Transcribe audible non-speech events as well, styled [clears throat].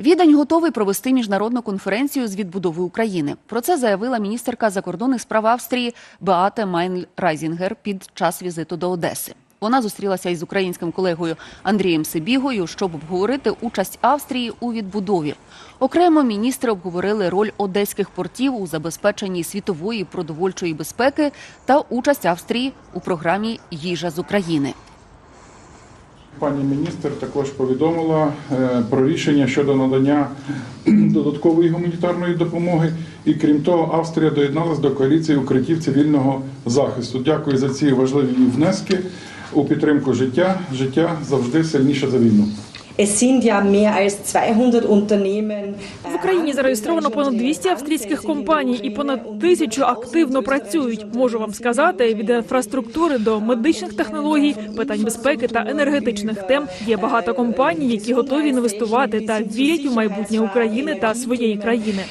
Відань готовий провести міжнародну конференцію з відбудови України. Про це заявила міністерка закордонних справ Австрії Беате Майнль Райзінгер під час візиту до Одеси. Вона зустрілася із українським колегою Андрієм Сибігою, щоб обговорити участь Австрії у відбудові. Окремо міністри обговорили роль одеських портів у забезпеченні світової продовольчої безпеки та участь Австрії у програмі Їжа з України. Пані міністр також повідомила е, про рішення щодо надання [clears throat] додаткової гуманітарної допомоги. І крім того, Австрія доєдналась до коаліції укриттів цивільного захисту. Дякую за ці важливі внески у підтримку життя. Життя завжди сильніше за війну. Es sind ja mehr als 200 Unternehmen. В Україні зареєстровано понад 200 австрійських компаній і понад тисячу активно працюють. Можу вам сказати, від інфраструктури до медичних технологій, питань безпеки та енергетичних тем є багато компаній, які готові інвестувати та вірять у майбутнє України та своєї країни.